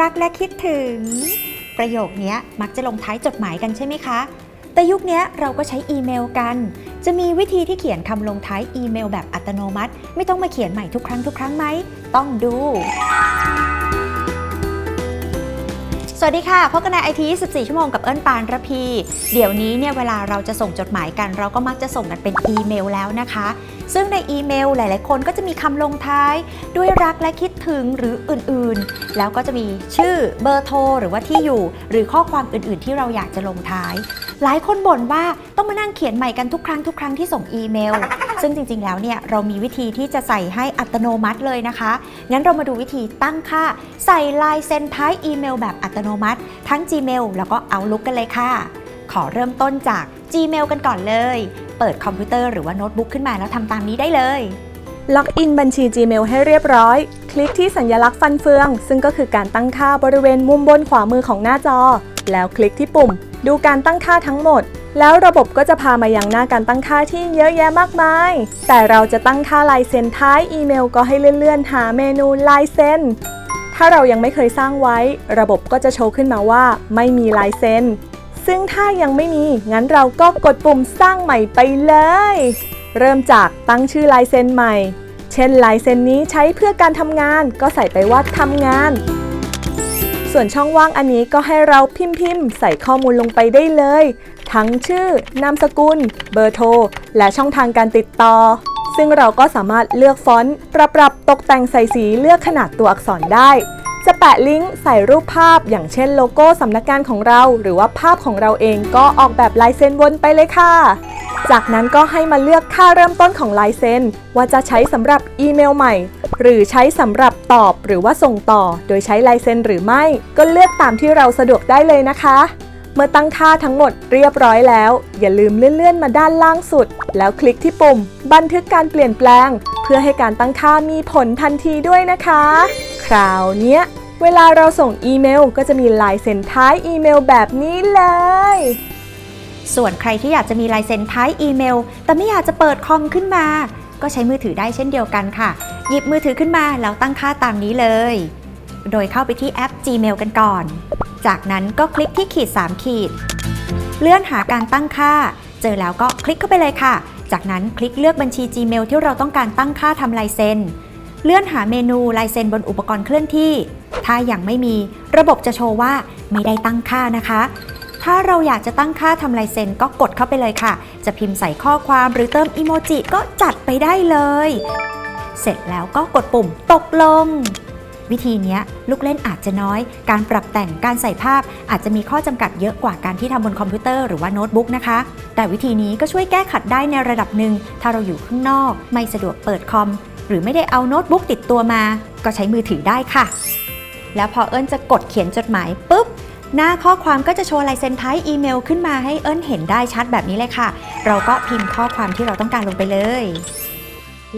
รักและคิดถึง ประโยคนี้มักจะลงท้ายจดหมายกันใช่ไหมคะ แต่ยุคนี้เราก็ใช้อีเมลกัน จะมีวิธีที่เขียนคำลงท้ายอีเมลแบบอัตโนมัติ ไม่ต้องมาเขียนใหม่ทุกครั้งทุกครั้งไหม ต้องดู สวัสดีค่ะพบกันในไอที24ชั่วโมงกับเอิญปานระพี เดี๋ยวนี้เนี่ยเวลาเราจะส่งจดหมายกัน เราก็มักจะส่งกันเป็นอีเมลแล้วนะคะ ซึ่งในอีเมลหลาย ๆ คนก็จะมีคำลงท้ายด้วยรักและคิดถึงหรืออื่น ๆ แล้วก็จะมีชื่อเบอร์โทรหรือว่าที่อยู่ หรือข้อความอื่น ๆ ที่เราอยากจะลงท้าย หลายคนบ่นว่าต้องมานั่งเขียนใหม่กันทุกครั้งทุกครั้งที่ส่งอีเมล ซึ่งจริง ๆ แล้วเนี่ยเรามีวิธีที่จะใส่ให้อัตโนมัติเลยนะคะ งั้นเรามาดูวิธีตั้งค่า ใส่ลายเซ็นท้ายอีเมล แบบอัตโนมัติ ทั้ง Gmail แล้วก็ Outlook กันเลยค่ะ ขอเริ่มต้นจาก Gmail กันก่อนเลย เปิดคอมพิวเตอร์หรือว่าโน้ตบุ๊กขึ้นมาแล้วทำตามนี้ได้เลย ล็อกอินบัญชี Gmail ให้เรียบร้อย คลิกที่สัญลักษณ์ฟันเฟือง ซึ่งก็คือการตั้งค่าบริเวณมุมบนขวามือของหน้าจอ แล้วคลิกที่ปุ่ม ดูการตั้งค่าทั้งหมด แล้วระบบก็จะพามายังหน้าการตั้งค่าที่เยอะแยะมากมาย แต่เราจะตั้งค่าลายเซ็นท้ายอีเมล ก็ให้เลื่อนๆ หาเมนูลายเซ็นถ้าเรายังไม่เคยสร้างไว้ ระบบก็จะโชว์ขึ้นมาว่า ไม่มีลายเซ็น ซึ่งถ้ายังไม่มี งั้นเราก็กดปุ่มสร้างใหม่ไปเลย เริ่มจากตั้งชื่อลายเซ็นใหม่ เช่นลายเซ็นนี้ใช้เพื่อการทำงานก็ใส่ไปว่าทำงาน ส่วนช่องว่างอันนี้ก็ให้เราพิมพ์พิมพ์ใส่ข้อมูลลงไปได้เลย ทั้งชื่อ นามสกุล เบอร์โทร และช่องทางการติดต่อ ซึ่งเราก็สามารถเลือกฟอนต์ปรับปรับตกแต่งใส่สีเลือกขนาดตัวอักษรได้ จะแปะลิงก์ใส่รูปภาพ อย่างเช่นโลโก้สำนักงานของเรา หรือว่าภาพของเราเองก็ออกแบบลายเซ็นวนไปเลยค่ะ จากนั้นก็ให้มาเลือกค่าเริ่มต้นของลายเซ็นว่าจะใช้สำหรับอีเมลใหม่ หรือใช้สำหรับตอบหรือว่าส่งต่อ โดยใช้ลายเซ็นหรือไม่ ก็เลือกตามที่เราสะดวกได้เลยนะคะ เมื่อตั้งค่าทั้งหมดเรียบร้อยแล้ว อย่าลืมเลื่อนๆมาด้านล่างสุด แล้วคลิกที่ปุ่ม บันทึกการเปลี่ยนแปลง เพื่อให้การตั้งค่ามีผลทันทีด้วยนะคะ คราวเนี้ยเวลาเราส่งอีเมลก็จะมีลายเซ็นท้ายอีเมลแบบนี้เลย ส่วนใครที่อยากจะมีลายเซ็นท้ายอีเมล แต่ไม่อยากจะเปิดคอมขึ้นมา ก็ใช้มือถือได้เช่นเดียวกันค่ะ หยิบมือถือขึ้นมาแล้วตั้งค่าตามนี้เลย โดยเข้าไปที่แอป Gmail กันก่อน จากนั้นก็คลิกที่ขีด 3 ขีด เลื่อนหาการตั้งค่า เจอแล้วก็คลิกเข้าไปเลยค่ะ จากนั้นคลิกเลือกบัญชี Gmail ที่เราต้องการตั้งค่าทำลายเซ็น เลื่อนหาเมนูลายเซ็นบนอุปกรณ์เคลื่อนที่ ถ้ายังไม่มี ระบบจะโชว์ว่าไม่ได้ตั้งค่านะคะ ถ้าเราอยากจะตั้งค่าทำลายเซ็นก็กดเข้าไปเลยค่ะ จะพิมพ์ใส่ข้อความหรือเติมอีโมจิก็จัดไปได้เลย เสร็จแล้วก็กดปุ่มตกลง วิธีนี้ลูกเล่นอาจจะน้อย การปรับแต่งการใส่ภาพอาจจะมีข้อจำกัดเยอะกว่าการที่ทำบนคอมพิวเตอร์หรือว่าโน้ตบุ๊กนะคะแต่วิธีนี้ก็ช่วยแก้ขัดได้ในระดับหนึ่งถ้าเราอยู่ข้างนอก ไม่สะดวกเปิดคอม รือไม่ได้เอาโน้ตบุ๊กติดตัวมา ก็ใช้มือถือได้ค่ะ แล้วพอเอิญจะกดเขียนจดหมายปุ๊บ หน้าข้อความก็จะโชว์ลายเซ็นท้ายอีเมลขึ้นมาให้เอิญเห็นได้ชัดแบบนี้เลยค่ะ เราก็พิมพ์ข้อความที่เราต้องการลงไปเลย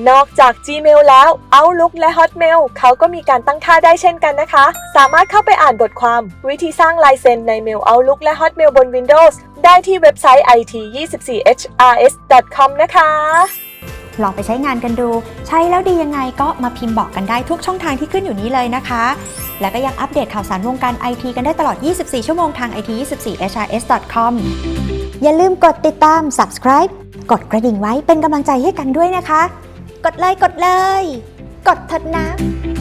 นอกจาก Gmail แล้ว Outlook และ Hotmail เขาก็มีการตั้งค่าได้เช่นกันนะคะ สามารถเข้าไปอ่านบทความ วิธีสร้างลายเซ็นในเมล Outlook และ Hotmail บน Windows ได้ที่เว็บไซต์ it24hrs.com นะคะ ลองไปใช้งานกันดู ใช้แล้วดียังไงก็มาพิมพ์บอกกันได้ทุกช่องทางที่ขึ้นอยู่นี้เลยนะคะ และก็ยังอัปเดตข่าวสารวงการไอทีกันได้ตลอด 24 ชั่วโมงทาง it24hrs.com อย่าลืมกดติดตาม subscribe กดกระดิ่งไว้เป็นกำลังใจให้กันด้วยนะคะ กดเลยกดเลย กดเถิดนะ